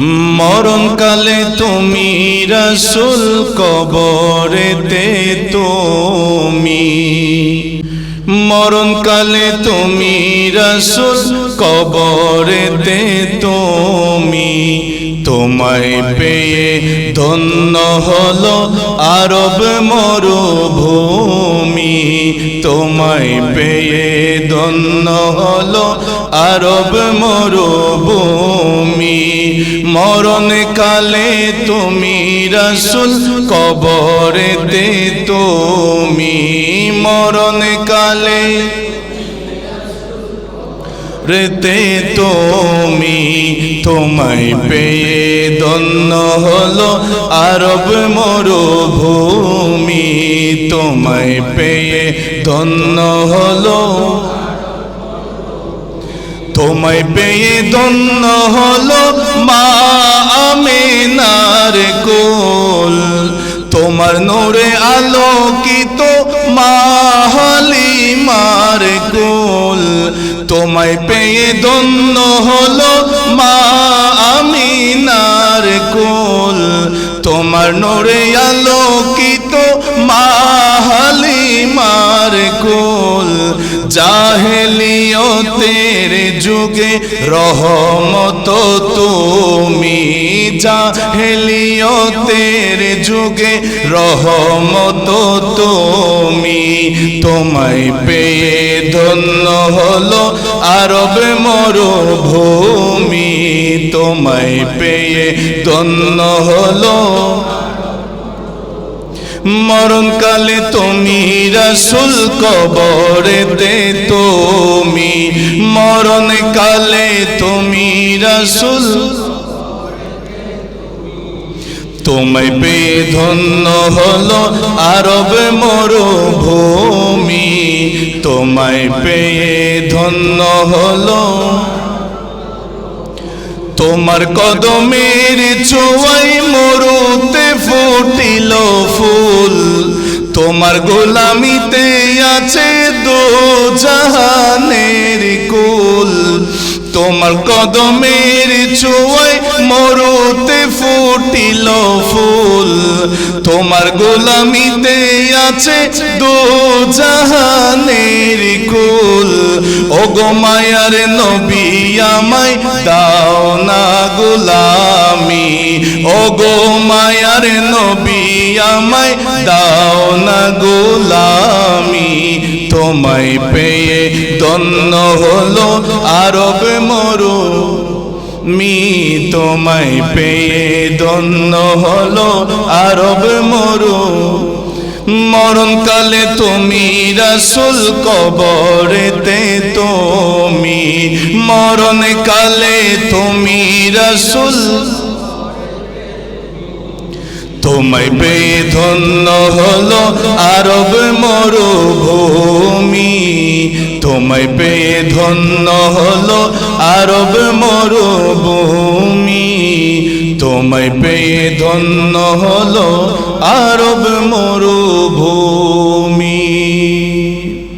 মরণকালে তুমি রসুল কবরেতে তুমি। মরণকালে তুমি রসুল কবরেতে তুমি। তোমায় পেয়ে ধন্য হলো আরব মরুভূমি। তোমায় পেয়ে ধন্য হলো আরব মরুভূমি। মরণ কালে তুমি রসুল কবরেতে তুমি। মরণ কালে রেতে তুমি তোমায় পেয়ে দন্য হলো আরব মরুভূমি। তোমায় পেয়ে দন্য হলো তোমায় পেয়ে দন্য হলো মা আমিনার কোল। তোমার নোরে আলোকিত মা তোমায় পেয়ে দন্য হলো মা আমি আমিনার কোল। তোমার নোরে আলোকিত মা হালিমার কোল। জাহেলিয়তের যুগে রহমত তুমি, জাহেলিয়তের যুগে রহমত তুমি, তোমায় পেয়ে ধন্য হলো আরব মরুভূমি, তোমায় পেয়ে ধন্য হলো। মরণকালে তুমি রসুল কবরেতে তুমি, মরণকালে তুমি রসুল তোমায় পেয়ে ধন্য হলো আরব মরুভূমি তোমায় পেয়ে ধন্য হলো। তোমার কদমের ছোঁয়াই মরুতে ফুটিল ফুল। তোমার গোলামিতে আছে দো জাহানের কুল। তোমার কদমের ছোঁয়াই মরুতে ফুটিল ফুল। তোমার গোলামিতে আছে দো ও গো মায়ার নবী আমায় দাও না গোলামি। ও গো মায়ার নবী আমায় দাও না গোলামি। তোমায় পেয়ে দন্য হলো আরব মরু। মি, তোমায় পেয়ে দন্য হলো আরব মরু। মরণকালে তুমি রসুল কবরেতে তুমি। মরণকালে তুমি রসুল তোমায় বেধন্য ধন্য হলো আরব মরুভূমি। তোমায় পেয়ে ধন্য হলো আরব মরুভূমি। তোমায় পেয়ে ধন্য হলো আরব মরুভূমি।